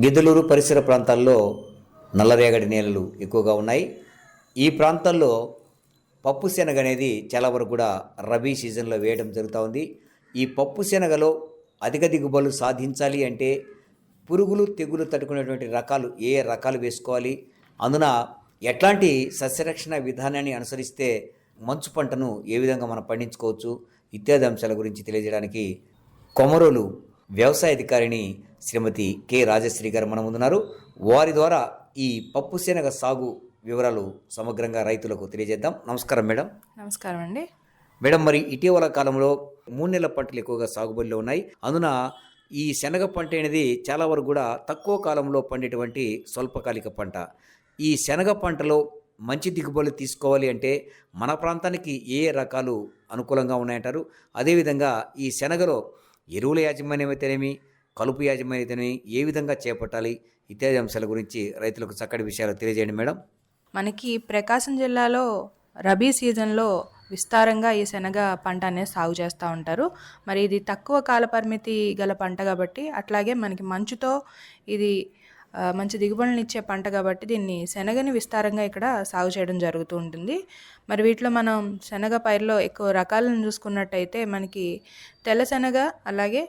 గిద్దలూరు పరిసర ప్రాంతాల్లో నల్లరేగడి నేలలు ఎక్కువగా ఉన్నాయి. ఈ ప్రాంతాల్లో పప్పు శనగ అనేది చాలా వరకు కూడా రబీ సీజన్లో వేయడం జరుగుతూ ఉంది. ఈ పప్పు శనగలో అధిక దిగుబడులు సాధించాలి అంటే పురుగులు తెగులు తట్టుకునేటువంటి రకాలు ఏ రకాలు వేసుకోవాలి? అందున ఎట్లాంటి సస్యరక్షణ విధానాన్ని అనుసరిస్తే మంచు పంటను ఏ విధంగా మనం పండించుకోవచ్చు? ఇత్యాది అంశాల గురించి తెలియజేయడానికి కొమరోలు వ్యవసాయ అధికారిని శ్రీమతి కె రాజశ్రీ గారు మన ముందున్నారు. వారి ద్వారా ఈ పప్పు శనగ సాగు వివరాలు సమగ్రంగా రైతులకు తెలియజేద్దాం. నమస్కారం మేడం. నమస్కారం అండి. మేడం మరి ఇటీవల కాలంలో మూడు నెలల పంటలు ఎక్కువగా సాగుబడిలో ఉన్నాయి. అందున ఈ శనగ పంట అనేది చాలా వరకు కూడా తక్కువ కాలంలో పండేటువంటి స్వల్పకాలిక పంట. ఈ శనగ పంటలో మంచి దిగుబడులు తీసుకోవాలి అంటే మన ప్రాంతానికి ఏ రకాలు అనుకూలంగా ఉన్నాయంటారు? అదేవిధంగా ఈ శనగలో ఎరువుల యాజమాన్యం అయితేనేమి కలుపు యాజమాన్యతని ఏ విధంగా చేపట్టాలి? ఇత్యాది అంశాల గురించి రైతులకు చక్కటి విషయాలు తెలియజేయండి మేడం. మనకి ప్రకాశం జిల్లాలో రబీ సీజన్లో విస్తారంగా ఈ శనగ పంట అనేది సాగు చేస్తూ ఉంటారు. మరి ఇది తక్కువ కాల పరిమితి గల పంట కాబట్టి అట్లాగే మనకి మంచుతో ఇది మంచి దిగుబడులను ఇచ్చే పంట కాబట్టి దీన్ని శనగని విస్తారంగా ఇక్కడ సాగు చేయడం జరుగుతూ ఉంటుంది. మరి వీటిలో మనం శనగ పైరులో ఎక్కువ రకాలను చూసుకున్నట్టయితే మనకి తెల్ల శనగ అలాగే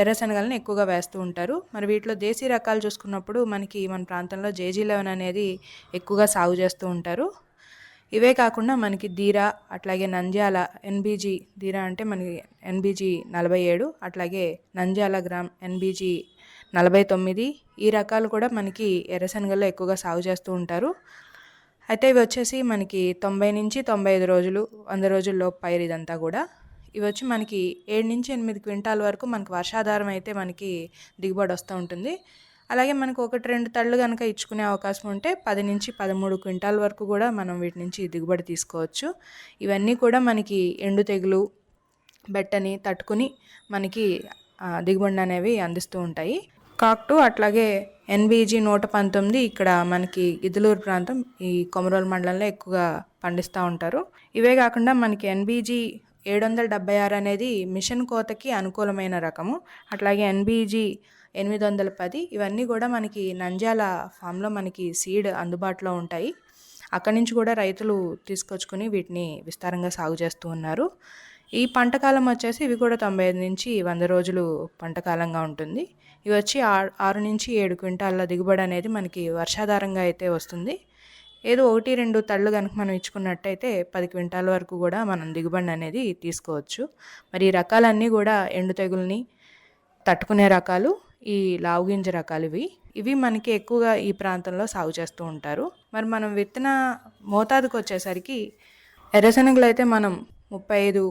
ఎర్ర శనగలను ఎక్కువగా వేస్తూ ఉంటారు. మరి వీటిలో దేశీ రకాలు చూసుకున్నప్పుడు మనకి మన ప్రాంతంలో జేజీ లెవెన్ అనేది ఎక్కువగా సాగు చేస్తూ ఉంటారు. ఇవే కాకుండా మనకి దీరా అట్లాగే నంద్యాల ఎన్బీజీ దీరా అంటే మనకి ఎన్బీజీ నలభై ఏడు అట్లాగే నంద్యాల గ్రామ్ ఎన్బీజీ నలభై తొమ్మిది ఈ రకాలు కూడా మనకి ఎర్రశనగల్లో ఎక్కువగా సాగు చేస్తూ ఉంటారు. అయితే ఇవి వచ్చేసి మనకి తొంభై నుంచి తొంభై ఐదు రోజులు వంద రోజుల్లో పైరు ఇదంతా కూడా. ఇవి వచ్చి మనకి ఏడు నుంచి ఎనిమిది క్వింటాల వరకు మనకి వర్షాధారం అయితే మనకి దిగుబడి వస్తూ ఉంటుంది. అలాగే మనకు ఒకటి రెండు తళ్ళు కనుక ఇచ్చుకునే అవకాశం ఉంటే పది నుంచి పదమూడు క్వింటాల వరకు కూడా మనం వీటి నుంచి దిగుబడి తీసుకోవచ్చు. ఇవన్నీ కూడా మనకి ఎండు తెగులు బెట్టని తట్టుకుని మనకి దిగుబడి అనేవి అందిస్తూ ఉంటాయి. కాక్టు అట్లాగే ఎన్బీజీ నూట పంతొమ్మిది ఇక్కడ మనకి గిద్దలూరు ప్రాంతం ఈ కొమరోలు మండలంలో ఎక్కువగా పండిస్తూ ఉంటారు. ఇవే కాకుండా మనకి ఎన్బీజీ ఏడు వందల డెబ్బై ఆరు అనేది మిషన్ కోతకి అనుకూలమైన రకము. అట్లాగే ఎన్బీజీ ఎనిమిది వందల పది ఇవన్నీ కూడా మనకి నంజాల ఫామ్లో మనకి సీడ్ అందుబాటులో ఉంటాయి. అక్కడి నుంచి కూడా రైతులు తీసుకొచ్చుకుని వీటిని విస్తారంగా సాగు చేస్తూ ఉన్నారు. ఈ పంట కాలం వచ్చేసి ఇవి కూడా తొంభై ఐదు నుంచి వంద రోజులు పంట కాలంగా ఉంటుంది. ఇవి వచ్చి ఆరు ఆరు నుంచి ఏడు క్వింటాల దిగుబడి అనేది మనకి వర్షాధారంగా అయితే వస్తుంది. ఏదో ఒకటి రెండు తళ్ళు కనుక మనం ఇచ్చుకున్నట్టయితే పది క్వింటాల వరకు కూడా మనం దిగుబడి అనేది తీసుకోవచ్చు. మరి ఈ రకాలన్నీ కూడా ఎండు తెగుల్ని తట్టుకునే రకాలు ఈ లావుగింజ రకాలు ఇవి. ఇవి మనకి ఎక్కువగా ఈ ప్రాంతంలో సాగు చేస్తూ ఉంటారు. మరి మనం విత్తన మోతాదుకు వచ్చేసరికి ఎర్రశనగలు అయితే మనం ముప్పై ఐదు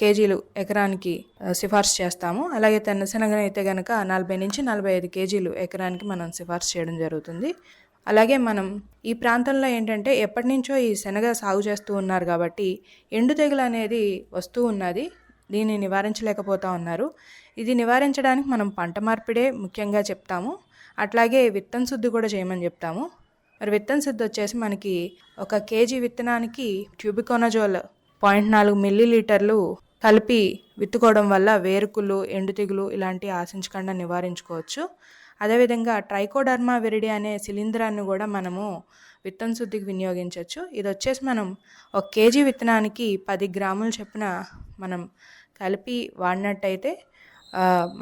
కేజీలు ఎకరానికి సిఫార్సు చేస్తాము. అలాగే తెన్నశనగలు అయితే కనుక నలభై నుంచి నలభై ఐదు కేజీలు ఎకరానికి మనం సిఫార్సు చేయడం జరుగుతుంది. అలాగే మనం ఈ ప్రాంతంలో ఏంటంటే ఎప్పటి నుంచో ఈ శనగ సాగు చేస్తూ ఉన్నారు కాబట్టి ఎండు తెగులు అనేది వస్తూ ఉన్నది. దీన్ని నివారించలేకపోతా ఉన్నారు. ఇది నివారించడానికి మనం పంట మార్పిడే ముఖ్యంగా చెప్తాము. అట్లాగే విత్తన శుద్ధి కూడా చేయమని చెప్తాము. మరి విత్తన శుద్ధి వచ్చేసి మనకి ఒక కేజీ విత్తనానికి ట్యూబికోనజోల్ పాయింట్ నాలుగు మిల్లీ లీటర్లు కలిపి విత్తుకోవడం వల్ల వేరుకులు ఎండు తెగులు ఇలాంటివి ఆశించకుండా నివారించుకోవచ్చు. అదేవిధంగా ట్రైకోడర్మా విరిడి అనే శిలీంధ్రాన్ని కూడా మనము విత్తన శుద్ధికి వినియోగించవచ్చు ఇది వచ్చేసి మనం ఒక కేజీ విత్తనానికి పది గ్రాములు చొప్పున మనం కలిపి వాడినట్టయితే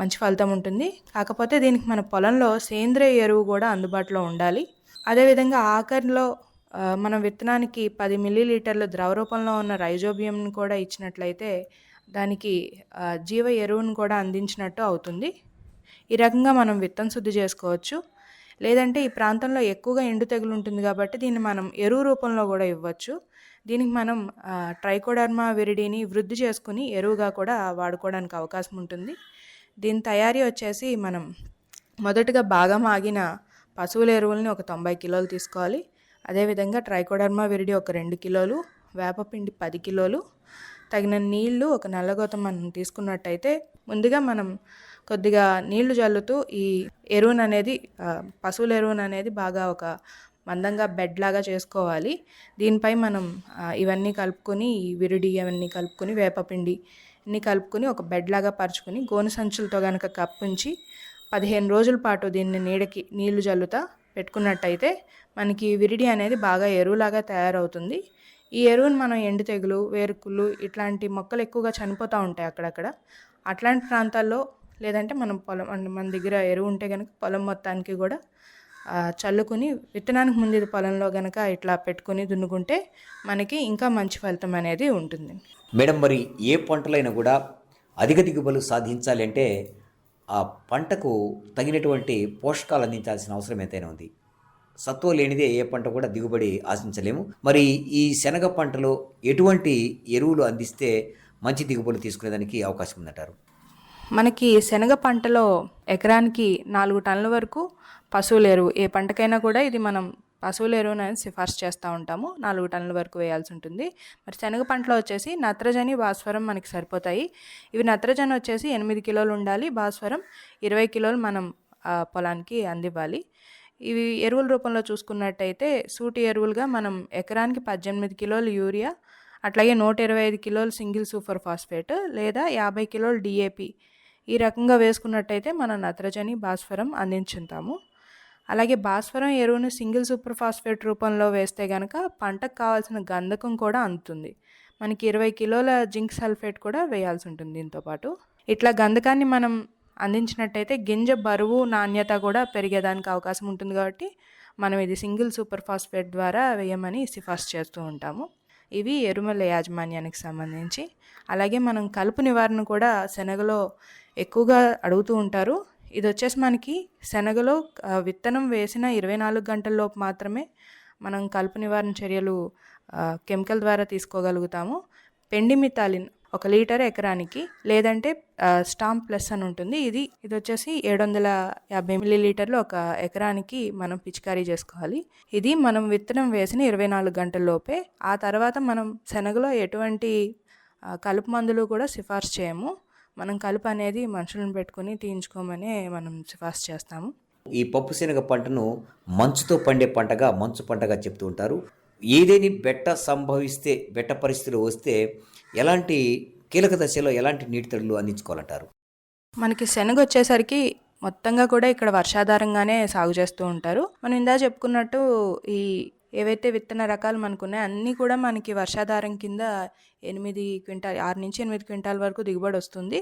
మంచి ఫలితం ఉంటుంది. కాకపోతే దీనికి మన పొలంలో సేంద్రియ ఎరువు కూడా అందుబాటులో ఉండాలి. అదేవిధంగా ఆఖరిలో మనం విత్తనానికి పది మిల్లీలీటర్లు ద్రవ రూపంలో ఉన్న రైజోబియంను కూడా ఇచ్చినట్లయితే దానికి జీవ ఎరువును కూడా అందించినట్టు అవుతుంది. ఈ రకంగా మనం విత్తన శుద్ధి చేసుకోవచ్చు. లేదంటే ఈ ప్రాంతంలో ఎక్కువగా ఎండు తెగులు ఉంటుంది కాబట్టి దీన్ని మనం ఎరువు రూపంలో కూడా ఇవ్వచ్చు. దీనికి మనం ట్రైకోడర్మా విరిడిని వృద్ధి చేసుకుని ఎరువుగా కూడా వాడుకోవడానికి అవకాశం ఉంటుంది. దీని తయారీ వచ్చేసి మనం మొదటగా బాగా మాగిన పశువుల ఎరువుల్ని ఒక తొంభై కిలోలు తీసుకోవాలి. అదేవిధంగా ట్రైకోడర్మా విరిడి ఒక రెండు కిలోలు వేపపిండి పది కిలోలు తగిన నీళ్ళు ఒక నల్లగోతం మనం తీసుకున్నట్టయితే ముందుగా మనం కొద్దిగా నీళ్ళు జల్లుతూ ఈ ఎరువును అనేది పశువుల ఎరువును అనేది బాగా ఒక మందంగా బెడ్ లాగా చేసుకోవాలి. దీనిపై మనం ఇవన్నీ కలుపుకొని ఈ విరిడి అవన్నీ కలుపుకొని వేపపిండి ఇన్ని కలుపుకొని ఒక బెడ్ లాగా పరుచుకొని గోను సంచులతో కనుక కప్పుంచి పదిహేను రోజుల పాటు దీన్ని నీడకి నీళ్ళు జల్లుతా పెట్టుకున్నట్టయితే మనకి విరిడి అనేది బాగా ఎరువులాగా తయారవుతుంది. ఈ ఎరువును మనం ఎండు తెగులు వేరుకుళ్ళు ఇట్లాంటి మొక్కలు ఎక్కువగా చనిపోతూ ఉంటాయి అక్కడక్కడ. అట్లాంటి ప్రాంతాల్లో లేదంటే మనం పొలం మన దగ్గర ఎరువు ఉంటే కనుక పొలం మొత్తానికి కూడా చల్లుకుని విత్తనానికి ముందు పొలంలో కనుక ఇట్లా పెట్టుకుని దున్నుకుంటే మనకి ఇంకా మంచి ఫలితం అనేది ఉంటుంది. మేడం మరి ఏ పంటలైనా కూడా అధిక దిగుబడులు సాధించాలి అంటే ఆ పంటకు తగినటువంటి పోషకాలు అందించాల్సిన అవసరం ఎంతైనా ఉంది. సత్వ లేనిదే ఏ పంట కూడా దిగుబడి ఆశించలేము. మరి ఈ శనగ పంటలో ఎటువంటి ఎరువులు అందిస్తే మంచి దిగుబడులు తీసుకునేదానికి అవకాశం ఉందంటారు? మనకి శనగ పంటలో ఎకరానికి నాలుగు టన్నుల వరకు పశువుల ఎరువు. ఏ పంటకైనా కూడా ఇది మనం పశువుల ఎరువును సిఫార్సు చేస్తూ ఉంటాము. నాలుగు టన్నుల వరకు వేయాల్సి ఉంటుంది. మరి శనగ పంటలో వచ్చేసి నత్రజని భాస్వరం మనకి సరిపోతాయి. ఇవి నత్రజని వచ్చేసి ఎనిమిది కిలోలు ఉండాలి. భాస్వరం ఇరవై కిలోలు మనం పొలానికి అందివ్వాలి. ఇవి ఎరువుల రూపంలో చూసుకున్నట్టయితే సూటి ఎరువులుగా మనం ఎకరానికి పద్దెనిమిది కిలోలు యూరియా అట్లాగే నూట ఇరవై ఐదు కిలోలు సింగిల్ సూపర్ ఫాస్ఫేట్ లేదా యాభై కిలోలు డిఏపి ఈ రకంగా వేసుకున్నట్టయితే మనం నత్రజని భాస్వరం అందించుతాము. అలాగే భాస్వరం ఎరువును సింగిల్ సూపర్ ఫాస్ఫేట్ రూపంలో వేస్తే కనుక పంటకు కావాల్సిన గంధకం కూడా అందుతుంది. మనకి ఇరవై కిలోల జింక్ సల్ఫేట్ కూడా వేయాల్సి ఉంటుంది దీంతో పాటు. ఇట్లా గంధకాన్ని మనం అందించినట్టయితే గింజ బరువు నాణ్యత కూడా పెరిగేదానికి అవకాశం ఉంటుంది కాబట్టి మనం ఇది సింగిల్ సూపర్ ఫాస్ఫేట్ ద్వారా వేయమని సిఫార్సు చేస్తూ ఉంటాము. ఇవి ఎరుమల యాజమాన్యానికి సంబంధించి. అలాగే మనం కలుపు నివారణ కూడా శనగలో ఎక్కువగా అడుగుతూ ఉంటారు. ఇది వచ్చేసి మనకి శనగలో విత్తనం వేసిన ఇరవై నాలుగు గంటల్లోపు మాత్రమే మనం కలుపు నివారణ చర్యలు కెమికల్ ద్వారా తీసుకోగలుగుతాము. పెండి మితాలిన్ ఒక లీటర్ ఎకరానికి లేదంటే స్టాంప్ ప్లస్ అని ఉంటుంది. ఇది ఇది వచ్చేసి ఏడు వందల యాభై మిల్లీ లీటర్లు ఒక ఎకరానికి మనం పిచికారీ చేసుకోవాలి. ఇది మనం విత్తనం వేసిన ఇరవై నాలుగు గంటల లోపే. ఆ తర్వాత మనం శనగలో ఎటువంటి కలుపు మందులు కూడా సిఫార్సు చేయము. మనం కలుపు అనేది మనుషులను పెట్టుకొని తీయించుకోమని మనం సిఫార్సు చేస్తాము. ఈ పప్పు శనగ పంటను మంచుతో పండే పంటగా మంచు పంటగా చెప్తూ ఉంటారు. ఏదేని బెట్ట సంభవిస్తే బెట్ట పరిస్థితులు వస్తే ఎలాంటి కీలక దశలో ఎలాంటి నీటి తడులు అందించుకోవాలంటారు? మనకి శనగ వచ్చేసరికి మొత్తంగా కూడా ఇక్కడ వర్షాధారంగానే సాగు చేస్తూ ఉంటారు. మనం ఇందా చెప్పుకున్నట్టు ఈ ఏవైతే విత్తన రకాలు మనకు ఉన్నాయో అన్నీ కూడా మనకి వర్షాధారం కింద ఎనిమిది క్వింటాల్ ఆరు నుంచి ఎనిమిది క్వింటాల్ వరకు దిగుబడి వస్తుంది.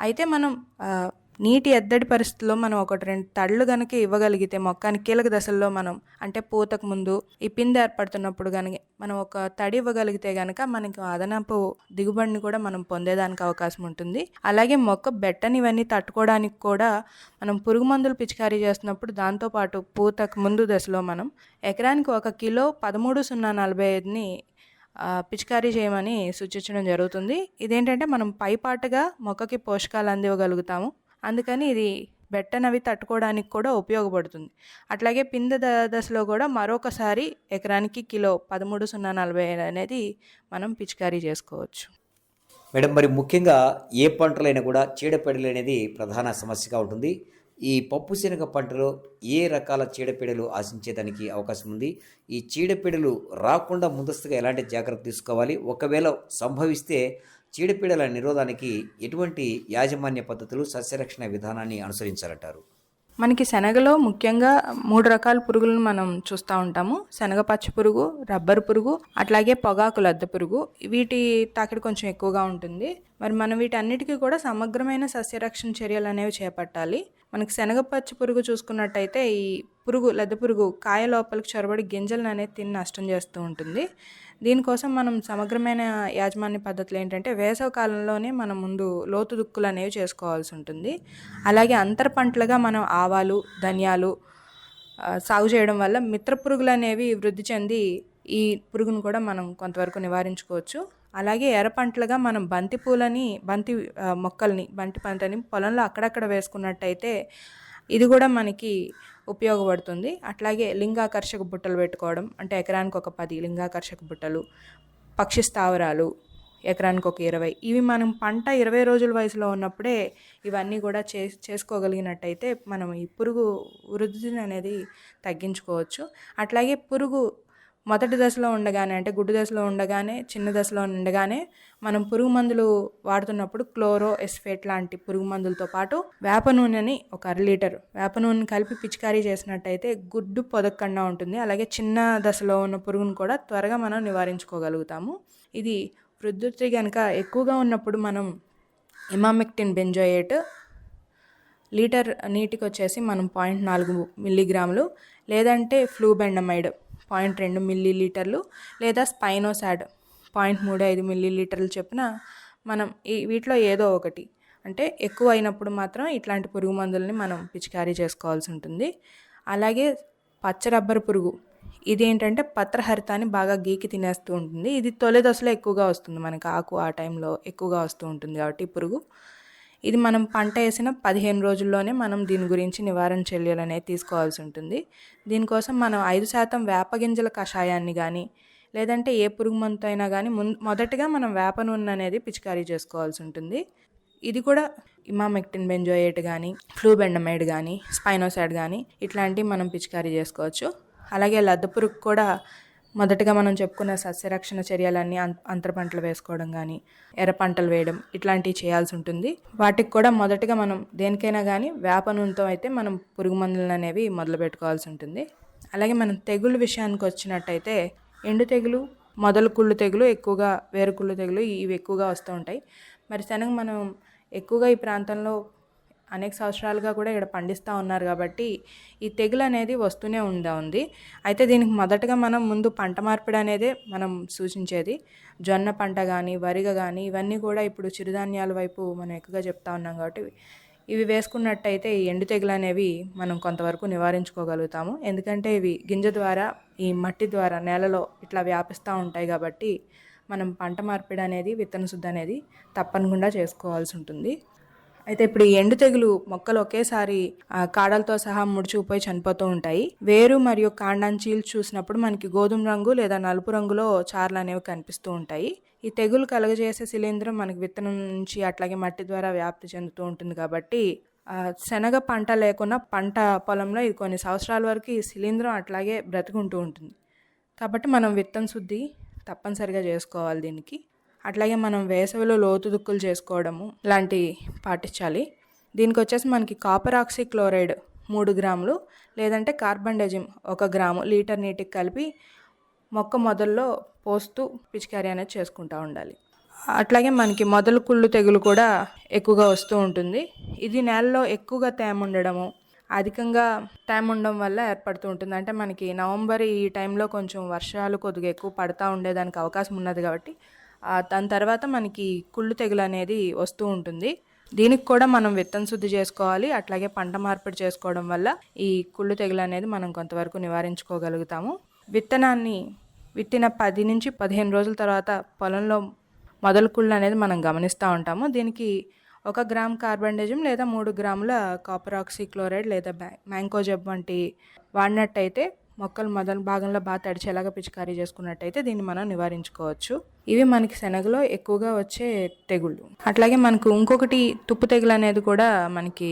అయితే మనం నీటి ఎద్దడి పరిస్థితుల్లో మనం ఒకటి రెండు తళ్ళు కనుక ఇవ్వగలిగితే మొక్కానికి కీలక దశల్లో మనం అంటే పూతకు ముందు ఈ పిండి ఏర్పడుతున్నప్పుడు కనుక మనం ఒక తడి ఇవ్వగలిగితే కనుక మనకి అదనపు దిగుబడిని కూడా మనం పొందేదానికి అవకాశం ఉంటుంది. అలాగే మొక్క బెట్టని ఇవన్నీ తట్టుకోవడానికి కూడా మనం పురుగు మందులు పిచికారీ చేస్తున్నప్పుడు దాంతోపాటు పూతకు ముందు దశలో మనం ఎకరానికి ఒక కిలో పదమూడు సున్నా నలభై ఐదుని పిచికారీ చేయమని సూచించడం జరుగుతుంది. ఇదేంటంటే మనం పైపాటుగా మొక్కకి పోషకాలు అందివ్వగలుగుతాము. అందుకని ఇది బెట్టనవి తట్టుకోవడానికి కూడా ఉపయోగపడుతుంది. అట్లాగే పింద ద- దశలో కూడా మరొకసారి ఎకరానికి కిలో పదమూడు సున్నా నలభై అనేది మనం పిచికారీ చేసుకోవచ్చు. మేడం మరి ముఖ్యంగా ఏ పంటలైనా కూడా చీడపీడలు అనేది ప్రధాన సమస్యగా ఉంటుంది. ఈ పప్పు శనగ పంటలో ఏ రకాల చీడపీడలు ఆశించేదానికి అవకాశం ఉంది? ఈ చీడపీడలు రాకుండా ముందస్తుగా ఎలాంటి జాగ్రత్త తీసుకోవాలి? ఒకవేళ సంభవిస్తే చీడపీడల నిరోధానికి ఎటువంటి యాజమాన్య పద్ధతులు సస్యరక్షణ విధానాన్ని అనుసరించాలంటారు? మనకి శనగలో ముఖ్యంగా మూడు రకాల పురుగులను మనం చూస్తూ ఉంటాము. శనగ పచ్చి పురుగు రబ్బర్ పురుగు అట్లాగే పొగాకు లద్దె పురుగు. వీటి తాకిడి కొంచెం ఎక్కువగా ఉంటుంది. మరి మనం వీటన్నిటికీ కూడా సమగ్రమైన సస్యరక్షణ చర్యలు అనేవి చేపట్టాలి. మనకి శనగ పచ్చి పురుగు చూసుకున్నట్టయితే ఈ పురుగు లద్దె పురుగు కాయ లోపలికి చొరబడి గింజలను అనేది తిని నష్టం చేస్తూ ఉంటుంది. దీనికోసం మనం సమగ్రమైన యాజమాన్య పద్ధతులు ఏంటంటే వేసవి కాలంలోనే మనం ముందు లోతు దుక్కులు అనేవి చేసుకోవాల్సి ఉంటుంది. అలాగే అంతర పంటలుగా మనం ఆవాలు ధనియాలు సాగు చేయడం వల్ల మిత్ర పురుగులు అనేవి వృద్ధి చెంది ఈ పురుగును కూడా మనం కొంతవరకు నివారించుకోవచ్చు. అలాగే ఎర్ర పంటలుగా మనం బంతి పూలని బంతి మొక్కల్ని బంతి పంటని పొలంలో అక్కడక్కడ వేసుకున్నట్టయితే ఇది కూడా మనకి ఉపయోగపడుతుంది. అట్లాగే లింగాకర్షక బుట్టలు పెట్టుకోవడం అంటే ఎకరానికి ఒక పది లింగాకర్షక బుట్టలు పక్షి స్థావరాలు ఎకరానికి ఒక ఇరవై. ఇవి మనం పంట ఇరవై రోజుల వయసులో ఉన్నప్పుడే ఇవన్నీ కూడా చే చేసుకోగలిగినట్టయితే మనం ఈ పురుగు వృద్ధిని అనేది తగ్గించుకోవచ్చు. అట్లాగే పురుగు మొదటి దశలో ఉండగానే అంటే గుడ్డు దశలో ఉండగానే చిన్న దశలో ఉండగానే మనం పురుగు మందులు వాడుతున్నప్పుడు క్లోరో ఎస్ఫేట్ లాంటి పురుగు మందులతో పాటు వేప నూనెని ఒక అర లీటర్ వేప నూనెని కలిపి పిచికారీ చేసినట్టయితే గుడ్డు పొదక్కుండా ఉంటుంది. అలాగే చిన్న దశలో ఉన్న పురుగును కూడా త్వరగా మనం నివారించుకోగలుగుతాము. ఇది వృద్ధుతి కనుక ఎక్కువగా ఉన్నప్పుడు మనం ఇమామెక్టిన్ బెంజోయేట్ లీటర్ నీటికి వచ్చేసి మనం పాయింట్ నాలుగు మిల్లీగ్రాములు లేదంటే ఫ్లూబెండమైడ్ పాయింట్ రెండు మిల్లీ లీటర్లు లేదా స్పైనోసాడ్ పాయింట్ మూడు ఐదు మిల్లీ లీటర్లు చొప్పున మనం ఈ వీటిలో ఏదో ఒకటి. అంటే ఎక్కువ అయినప్పుడు మాత్రం ఇట్లాంటి పురుగు మందులని మనం పిచికారీ చేసుకోవాల్సి ఉంటుంది. అలాగే పచ్చ రబ్బర్ పురుగు. ఇది ఏంటంటే పత్రహరితాన్ని బాగా గీకి తినేస్తూ ఉంటుంది. ఇది తొలి దశలో ఎక్కువగా వస్తుంది మనకి ఆకు ఆ టైంలో ఎక్కువగా వస్తూ ఉంటుంది కాబట్టి పురుగు. ఇది మనం పంట వేసిన పదిహేను రోజుల్లోనే మనం దీని గురించి నివారణ చర్యలు అనేది తీసుకోవాల్సి ఉంటుంది. దీనికోసం మనం ఐదు శాతం వేప గింజల కషాయాన్ని కానీ లేదంటే ఏ పురుగు మందు అయినా కానీ ముందు మొదటగా మనం వేప నూనె అనేది పిచికారీ చేసుకోవాల్సి ఉంటుంది. ఇది కూడా ఇమామెక్టిన్ బెంజోయేట్ కానీ ఫ్లూబెండమైడ్ కానీ స్పైనోసైడ్ కానీ ఇట్లాంటివి మనం పిచికారీ చేసుకోవచ్చు. అలాగే లద్ద పురుగు కూడా మొదటగా మనం చెప్పుకున్న సస్యరక్షణ చర్యలన్నీ అంతర పంటలు వేసుకోవడం కానీ ఎర్ర పంటలు వేయడం ఇట్లాంటివి చేయాల్సి ఉంటుంది. వాటికి కూడా మొదటగా మనం దేనికైనా కానీ వేప నూనెతో అయితే మనం పురుగు మందులను అనేవి మొదలు పెట్టుకోవాల్సి ఉంటుంది. అలాగే మనం తెగుళ్ళ విషయానికి వచ్చినట్టయితే ఎండు తెగులు మొదలు కుళ్ళు తెగులు ఎక్కువగా వేరు కుళ్ళు తెగులు ఇవి ఎక్కువగా వస్తూ ఉంటాయి. మరి శనగ మనం ఎక్కువగా ఈ ప్రాంతంలో అనేక సంవత్సరాలుగా కూడా ఇక్కడ పండిస్తూ ఉన్నారు కాబట్టి ఈ తెగులు అనేది వస్తూనే ఉందా ఉంది. అయితే దీనికి మొదటగా మనం ముందు పంట మార్పిడి అనేదే మనం సూచించేది. జొన్న పంట కానీ వరిగ కానీ ఇవన్నీ కూడా ఇప్పుడు చిరుధాన్యాల వైపు మనం ఎక్కువగా చెప్తా ఉన్నాం కాబట్టి ఇవి వేసుకున్నట్టయితే ఈ ఎండు తెగులు అనేవి మనం కొంతవరకు నివారించుకోగలుగుతాము. ఎందుకంటే ఇవి గింజ ద్వారా ఈ మట్టి ద్వారా నేలలో ఇట్లా వ్యాపిస్తూ ఉంటాయి కాబట్టి మనం పంట మార్పిడి అనేది విత్తన శుద్ధి అనేది తప్పకుండా చేసుకోవాల్సి ఉంటుంది. అయితే ఇప్పుడు ఈ ఎండు తెగులు మొక్కలు ఒకేసారి కాడలతో సహా ముడిచిపోయి చనిపోతూ ఉంటాయి. వేరు మరియు కాండాన్ని చీల్చి చూసినప్పుడు మనకి గోధుమ రంగు లేదా నలుపు రంగులో చార్లు అనేవి కనిపిస్తూ ఉంటాయి. ఈ తెగులు కలుగజేసే శిలీంధ్రం మనకి విత్తనం నుంచి అట్లాగే మట్టి ద్వారా వ్యాప్తి చెందుతూ ఉంటుంది కాబట్టి శనగ పంట లేకున్నా పంట పొలంలో ఇది కొన్ని సంవత్సరాల వరకు ఈ శిలీంద్రం అట్లాగే బ్రతుకుంటూ ఉంటుంది. కాబట్టి మనం విత్తన శుద్ధి తప్పనిసరిగా చేసుకోవాలి దీనికి. అట్లాగే మనం వేసవిలో లోతు దుక్కులు చేసుకోవడము లాంటివి పాటించాలి. దీనికి వచ్చేసి మనకి కాపర్ ఆక్సీ క్లోరైడ్ మూడు గ్రాములు లేదంటే కార్బన్ డెజిమ్ ఒక గ్రాము లీటర్ నీటికి కలిపి మొక్క మొదల్లో పోస్తూ పిచికారీ అనేది చేసుకుంటూ ఉండాలి. అట్లాగే మనకి మొదలు కుళ్ళు తెగులు కూడా ఎక్కువగా వస్తూ ఉంటుంది. ఇది నేలలో ఎక్కువగా తేమ ఉండడము అధికంగా టైం ఉండడం వల్ల ఏర్పడుతూ ఉంటుంది. అంటే మనకి నవంబర్ ఈ టైంలో కొంచెం వర్షాలు కొద్దిగా ఎక్కువ పడతా ఉండేదానికి అవకాశం ఉన్నది కాబట్టి దాని తర్వాత మనకి కుళ్ళు తెగులు అనేది వస్తూ ఉంటుంది. దీనికి కూడా మనం విత్తన శుద్ధి చేసుకోవాలి. అట్లాగే పంట మార్పిడి చేసుకోవడం వల్ల ఈ కుళ్ళు తెగులు అనేది మనం కొంతవరకు నివారించుకోగలుగుతాము. విత్తనాన్ని విత్తిన పది నుంచి పదిహేను రోజుల తర్వాత పొలంలో మొదలు కుళ్ళు అనేది మనం గమనిస్తూ ఉంటాము. దీనికి ఒక గ్రామ్ కార్బన్ లేదా మూడు గ్రాముల కాపర్ ఆక్సీ క్లోరైడ్ లేదా మ్యాంకోజబ్ వంటి వాడినట్టయితే మొక్కలు మొదల భాగంలో బాగా తడిచేలాగా పిచికారీ చేసుకున్నట్టయితే దీన్ని మనం నివారించుకోవచ్చు. ఇవి మనకి శనగలో ఎక్కువగా వచ్చే తెగుళ్ళు. అట్లాగే మనకు ఇంకొకటి తుప్పు తెగులు అనేది కూడా మనకి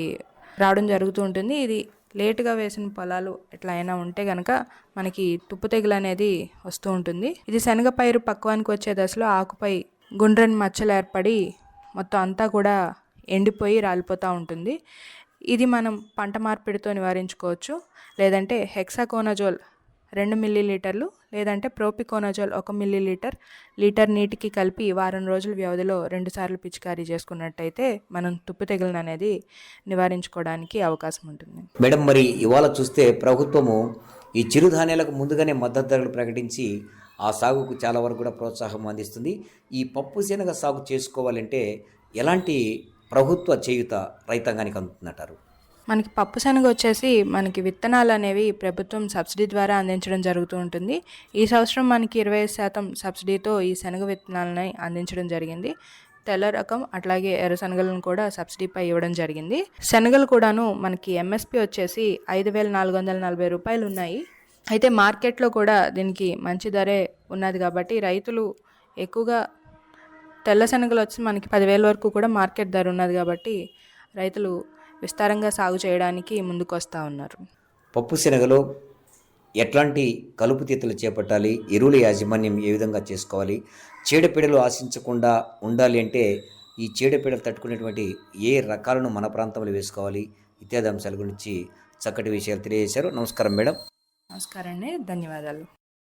రావడం జరుగుతూ ఉంటుంది. ఇది లేటుగా వేసిన పొలాలు ఎట్లా అయినా ఉంటే గనక మనకి తుప్పు తెగులు అనేది వస్తూ ఉంటుంది. ఇది శనగ పైరు పక్వానికి వచ్చే దశలో ఆకుపై గుండ్రని మచ్చలు ఏర్పడి మొత్తం అంతా కూడా ఎండిపోయి రాలిపోతూ ఉంటుంది. ఇది మనం పంట మార్పిడితో నివారించుకోవచ్చు. లేదంటే హెక్సాకోనజోల్ రెండు మిల్లీ లీటర్లు లేదంటే ప్రోపికోనజోల్ ఒక మిల్లీ లీటర్ లీటర్ నీటికి కలిపి వారం రోజుల వ్యవధిలో రెండుసార్లు పిచికారీ చేసుకున్నట్టయితే మనం తుప్పు తెగులను అనేది నివారించుకోవడానికి అవకాశం ఉంటుంది. మేడం మరి ఇవాళ చూస్తే ప్రభుత్వము ఈ చిరుధాన్యాలకు ముందుగానే మద్దతు ధరలు ప్రకటించి ఆ సాగుకు చాలా వరకు కూడా ప్రోత్సాహం అందిస్తుంది. ఈ పప్పు శనగ సాగు చేసుకోవాలంటే ఎలాంటి ప్రభుత్వ చేయుత రైతాంగానికి అందుతుందంటారు. మనకి పప్పు శనగ వచ్చేసి మనకి విత్తనాలు అనేవి ప్రభుత్వం సబ్సిడీ ద్వారా అందించడం జరుగుతూ ఉంటుంది. ఈ సంవత్సరం మనకి ఇరవై శాతం సబ్సిడీతో ఈ శనగ విత్తనాలని అందించడం జరిగింది. తెల్ల రకం అట్లాగే ఎర్ర శనగలను కూడా సబ్సిడీపై ఇవ్వడం జరిగింది. శనగలు కూడాను మనకి ఎంఎస్పి వచ్చేసి ఐదు వేల నాలుగు వందల నలభై రూపాయలు ఉన్నాయి. అయితే మార్కెట్లో కూడా దీనికి మంచి ధరే ఉన్నది కాబట్టి రైతులు ఎక్కువగా తెల్ల శనగలు వచ్చి మనకి పదివేల వరకు కూడా మార్కెట్ ధర ఉన్నది కాబట్టి రైతులు విస్తారంగా సాగు చేయడానికి ముందుకు వస్తూ ఉన్నారు. పప్పు శనగలో ఎట్లాంటి కలుపు తీతలు చేపట్టాలి? ఎరువుల యాజమాన్యం ఏ విధంగా చేసుకోవాలి? చీడపీడలు ఆశించకుండా ఉండాలి అంటే ఈ చీడపీడలు తట్టుకునేటువంటి ఏ రకాలను మన ప్రాంతంలో వేసుకోవాలి? ఇత్యాది అంశాల గురించి చక్కటి విషయాలు తెలియజేశారు. నమస్కారం మేడం. నమస్కారం అండి. ధన్యవాదాలు.